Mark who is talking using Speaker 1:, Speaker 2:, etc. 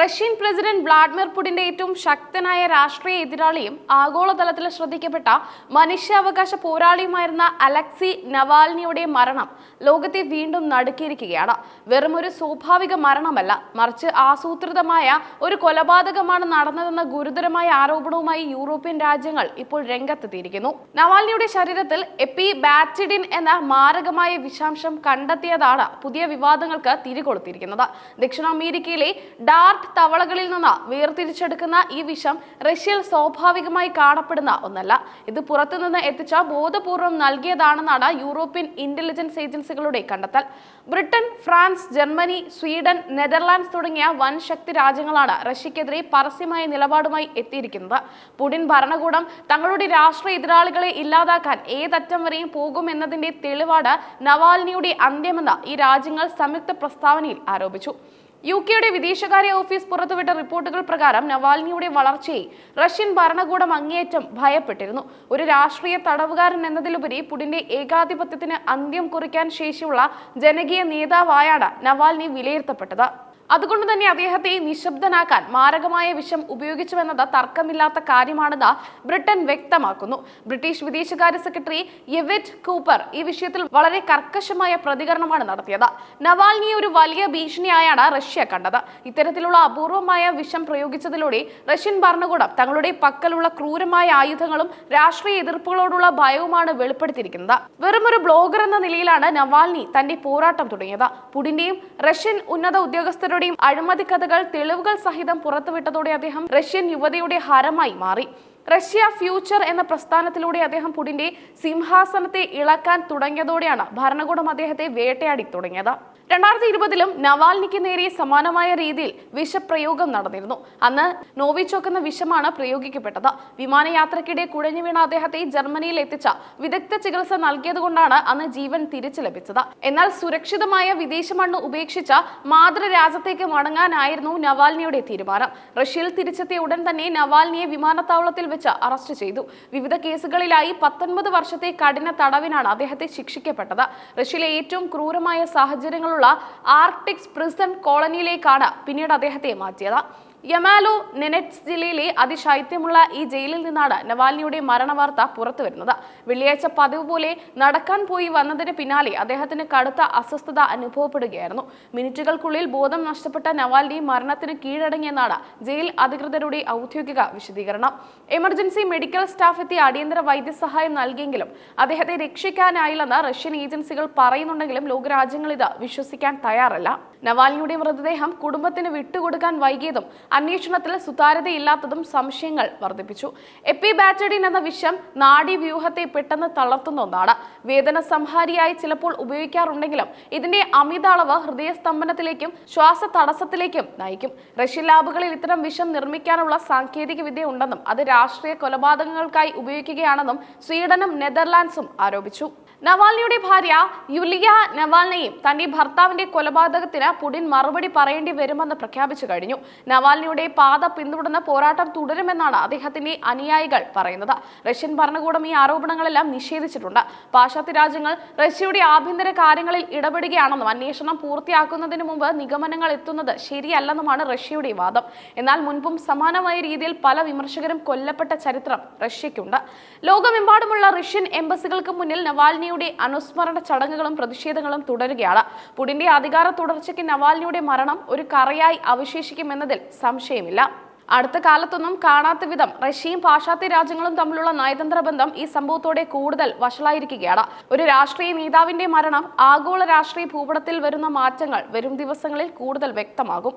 Speaker 1: Russian president Vladimir പുടിന്റെ ഏറ്റവും ശക്തനായ രാഷ്ട്രീയ എതിരാളിയും ആഗോളതലത്തിൽ ശ്രദ്ധിക്കപ്പെട്ട മനുഷ്യാവകാശ പോരാളിയുമായിരുന്ന അലക്സി നവാൽനിയുടെ മരണം ലോകത്തെ വീണ്ടും നടുക്കിയിരിക്കുകയാണ്. വെറും ഒരു സ്വാഭാവിക മരണമല്ല മറിച്ച് ആസൂത്രിതമായ ഒരു കൊലപാതകമാണ് നടന്നതെന്ന ഗുരുതരമായ ആരോപണവുമായി യൂറോപ്യൻ രാജ്യങ്ങൾ ഇപ്പോൾ രംഗത്തെത്തിയിരിക്കുന്നു. നവാൽനിയുടെ ശരീരത്തിൽ എപ്പി ബാറ്റിഡിൻ എന്ന മാരകമായ വിഷാംശം കണ്ടെത്തിയതാണ് പുതിയ വിവാദങ്ങൾക്ക് തിരികൊളുത്തിയിരിക്കുന്നത്. ദക്ഷിണ അമേരിക്കയിലെ ഡാർട്ട് തവളകളിൽ നിന്ന് വേർതിരിച്ചെടുക്കുന്ന ഈ വിഷം റഷ്യയിൽ സ്വാഭാവികമായി കാണപ്പെടുന്ന ഒന്നല്ല. ഇത് പുറത്തുനിന്ന് എത്തിച്ച ബോധപൂർവം നൽകിയതാണെന്നാണ് യൂറോപ്യൻ ഇന്റലിജൻസ് ഏജൻസികളുടെ കണ്ടെത്തൽ. Britain France Germany Sweden Netherlands തുടങ്ങിയ വൻ ശക്തി രാജ്യങ്ങളാണ് റഷ്യക്കെതിരെ പരസ്യമായ നിലപാടുമായി എത്തിയിരിക്കുന്നത്. പുടിൻ ഭരണകൂടം തങ്ങളുടെ രാഷ്ട്രീയ എതിരാളികളെ ഇല്ലാതാക്കാൻ ഏതറ്റം വരെയും പോകുമെന്നതിന്റെ തെളിവാണ് നവാൽനിയുടെ അന്ത്യമെന്ന് ഈ രാജ്യങ്ങൾ സംയുക്ത പ്രസ്താവനയിൽ ആരോപിച്ചു. യു കെയുടെ വിദേശകാര്യ ഓഫീസ് പുറത്തുവിട്ട റിപ്പോർട്ടുകൾ പ്രകാരം നവാൽനിയുടെ വളർച്ചയെ റഷ്യൻ ഭരണകൂടം അങ്ങേയറ്റം ഭയപ്പെട്ടിരുന്നു. ഒരു രാഷ്ട്രീയ തടവുകാരൻ എന്നതിലുപരി പുടിന്റെ ഏകാധിപത്യത്തിന് അന്ത്യം കുറിക്കാൻ ശേഷിയുള്ള ജനകീയ നേതാവായാണ് നവാൽനി വിലയിരുത്തപ്പെട്ടത്. അതുകൊണ്ട് തന്നെ അദ്ദേഹത്തെ നിശബ്ദനാക്കാൻ മാരകമായ വിഷം ഉപയോഗിച്ചുവെന്നത് തർക്കമില്ലാത്ത കാര്യമാണെന്ന് ബ്രിട്ടൻ വ്യക്തമാക്കുന്നു. ബ്രിട്ടീഷ് വിദേശകാര്യ സെക്രട്ടറി യെവെറ്റ് കൂപ്പർ ഈ വിഷയത്തിൽ വളരെ കർക്കശമായ പ്രതികരണമാണ് നടത്തിയത്. നവാൽനിയെ ഒരു വലിയ ഭീഷണിയായാണ് റഷ്യ കണ്ടത്. ഇത്തരത്തിലുള്ള അപൂർവമായ വിഷം പ്രയോഗിച്ചതിലൂടെ റഷ്യൻ ഭരണകൂടം തങ്ങളുടെ പക്കലുള്ള ക്രൂരമായ ആയുധങ്ങളും രാഷ്ട്രീയ എതിർപ്പുകളോടുള്ള ഭയവുമാണ് വെളിപ്പെടുത്തിയിരിക്കുന്നത്. വെറുമൊരു ബ്ലോഗർ എന്ന നിലയിലാണ് നവാൽനി തന്റെ പോരാട്ടം തുടങ്ങിയത്. പുടിന്റെയും റഷ്യൻ ഉന്നത ഉദ്യോഗസ്ഥരുടെയും അഴിമതി കഥകൾ തെളിവുകൾ സഹിതം പുറത്തുവിട്ടതോടെ അദ്ദേഹം റഷ്യൻ യുവതിയുടെ ഹരമായി മാറി. റഷ്യ ഫ്യൂച്ചർ എന്ന പ്രസ്ഥാനത്തിലൂടെ അദ്ദേഹം പുടിന്റെ സിംഹാസനത്തെ ഇളക്കാൻ തുടങ്ങിയതോടെയാണ് ഭരണകൂടം അദ്ദേഹത്തെ വേട്ടയാടി തുടങ്ങിയത്. രണ്ടായിരത്തി ഇരുപതിലും നവാൽനിക്ക് നേരെ സമാനമായ രീതിയിൽ വിഷപ്രയോഗം നടന്നിരുന്നു. അന്ന് നോവിച്ചോക്ക് എന്ന വിഷമാണ് പ്രയോഗിക്കപ്പെട്ടത്. വിമാനയാത്രക്കിടെ കുഴഞ്ഞു വീണ അദ്ദേഹത്തെ ജർമ്മനിയിൽ എത്തിച്ച വിദഗ്ധ ചികിത്സ നൽകിയതുകൊണ്ടാണ് അന്ന് ജീവൻ തിരിച്ചു ലഭിച്ചത്. എന്നാൽ സുരക്ഷിതമായ വിദേശ മണ്ണ് ഉപേക്ഷിച്ച മാതൃരാജ്യത്തേക്ക് മടങ്ങാനായിരുന്നു നവാൽനിയുടെ തീരുമാനം. റഷ്യയിൽ തിരിച്ചെത്തിയ ഉടൻ തന്നെ നവാൽനിയെ വിമാനത്താവളത്തിൽ വെച്ച് അറസ്റ്റ് ചെയ്തു. വിവിധ കേസുകളിലായി പത്തൊൻപത് വർഷത്തെ കഠിന തടവിനാണ് അദ്ദേഹത്തെ ശിക്ഷിക്കപ്പെട്ടത്. റഷ്യയിലെ ഏറ്റവും ക്രൂരമായ സാഹചര്യങ്ങളുള്ള ആർട്ടിക്സ് പ്രിസൺ കോളനിയിലേക്കാണ് പിന്നീട് അദ്ദേഹത്തെ മാറ്റിയത്. യമാലോ നെനെറ്റ്സ് ജില്ലയിലെ അതിശൈത്യമുള്ള ഈ ജയിലിൽ നിന്നാണ് നവാൽനിയുടെ മരണവാർത്ത പുറത്തു വരുന്നത് വെള്ളിയാഴ്ച പതിവ് പോലെ നടക്കാൻ പോയി വന്നതിന് പിന്നാലെ അദ്ദേഹത്തിന് കടുത്ത അസ്വസ്ഥത അനുഭവപ്പെടുകയായിരുന്നു. മിനിറ്റുകൾക്കുള്ളിൽ ബോധം നഷ്ടപ്പെട്ട നവാൽനി മരണത്തിന് കീഴടങ്ങിയെന്നാണ് ജയിൽ അധികൃതരുടെ ഔദ്യോഗിക വിശദീകരണം. എമർജൻസി മെഡിക്കൽ സ്റ്റാഫ് എത്തി അടിയന്തര വൈദ്യസഹായം നൽകിയെങ്കിലും അദ്ദേഹത്തെ രക്ഷിക്കാനായില്ലെന്ന് റഷ്യൻ ഏജൻസികൾ പറയുന്നുണ്ടെങ്കിലും ലോകരാജ്യങ്ങൾ ഇത് വിശ്വസിക്കാൻ തയ്യാറല്ല. നവാൽനിയുടെ മൃതദേഹം കുടുംബത്തിന് വിട്ടുകൊടുക്കാൻ വൈകിയതും അന്വേഷണത്തിൽ സുതാര്യതയില്ലാത്തതും സംശയങ്ങൾ വർദ്ധിപ്പിച്ചു. എപ്പിബാറ്റഡിൻ എന്ന വിഷം നാഡീവ്യൂഹത്തെ പെട്ടെന്ന് തളർത്തുന്ന ഒന്നാണ്. വേദന സംഹാരിയായി ചിലപ്പോൾ ഉപയോഗിക്കാറുണ്ടെങ്കിലും ഇതിന്റെ അമിത അളവ് ഹൃദയസ്തംഭനത്തിലേക്കും ശ്വാസ തടസ്സത്തിലേക്കും നയിക്കും. റഷ്യൻ ലാബുകളിൽ ഇത്തരം വിഷം നിർമ്മിക്കാനുള്ള സാങ്കേതിക വിദ്യ ഉണ്ടെന്നും അത് രാഷ്ട്രീയ കൊലപാതകങ്ങൾക്കായി ഉപയോഗിക്കുകയാണെന്നും സ്വീഡനും നെതർലാൻഡ്സും ആരോപിച്ചു. നവാൽനിയുടെ ഭാര്യ യുലിയ നവാൽനയും തന്റെ ഭർത്താവിന്റെ കൊലപാതകത്തിന് പുടിൻ മറുപടി പറയേണ്ടി വരുമെന്ന് പ്രഖ്യാപിച്ചു കഴിഞ്ഞു. നവാൽനിയുടെ പാത പിന്തുടർന്ന് പോരാട്ടം തുടരുമെന്നാണ് അദ്ദേഹത്തിന്റെ അനുയായികൾ പറയുന്നത്. റഷ്യൻ ഭരണകൂടം ഈ ആരോപണങ്ങളെല്ലാം നിഷേധിച്ചിട്ടുണ്ട്. പാശ്ചാത്യ രാജ്യങ്ങൾ റഷ്യയുടെ ആഭ്യന്തര കാര്യങ്ങളിൽ ഇടപെടുകയാണെന്നും അന്വേഷണം പൂർത്തിയാക്കുന്നതിന് മുമ്പ് നിഗമനങ്ങൾ എത്തുന്നത് ശരിയല്ലെന്നുമാണ് റഷ്യയുടെ വാദം. എന്നാൽ മുൻപും സമാനമായ രീതിയിൽ പല വിമർശകരും കൊല്ലപ്പെട്ട ചരിത്രം റഷ്യയ്ക്കുണ്ട്. ലോകമെമ്പാടുമുള്ള റഷ്യൻ എംബസികൾക്ക് മുന്നിൽ നവാൽനിയുടെ അനുസ്മരണ ചടങ്ങുകളും പ്രതിഷേധങ്ങളും തുടരുകയാണ്. പുടിന്റെ അധികാര തുടർച്ചയ്ക്ക് നവാൽനിയുടെ മരണം ഒരു കറയായി അവശേഷിക്കുമെന്നതിൽ സംശയമില്ല. അടുത്ത കാലത്തൊന്നും കാണാത്ത വിധം റഷ്യയും പാശ്ചാത്യ രാജ്യങ്ങളും തമ്മിലുള്ള നയതന്ത്ര ബന്ധം ഈ സംഭവത്തോടെ കൂടുതൽ വഷളായിരിക്കുകയാണ്. ഒരു രാഷ്ട്രീയ നേതാവിന്റെ മരണം ആഗോള രാഷ്ട്രീയ ഭൂപടത്തിൽ വരുന്ന മാറ്റങ്ങൾ വരും ദിവസങ്ങളിൽ കൂടുതൽ വ്യക്തമാകും.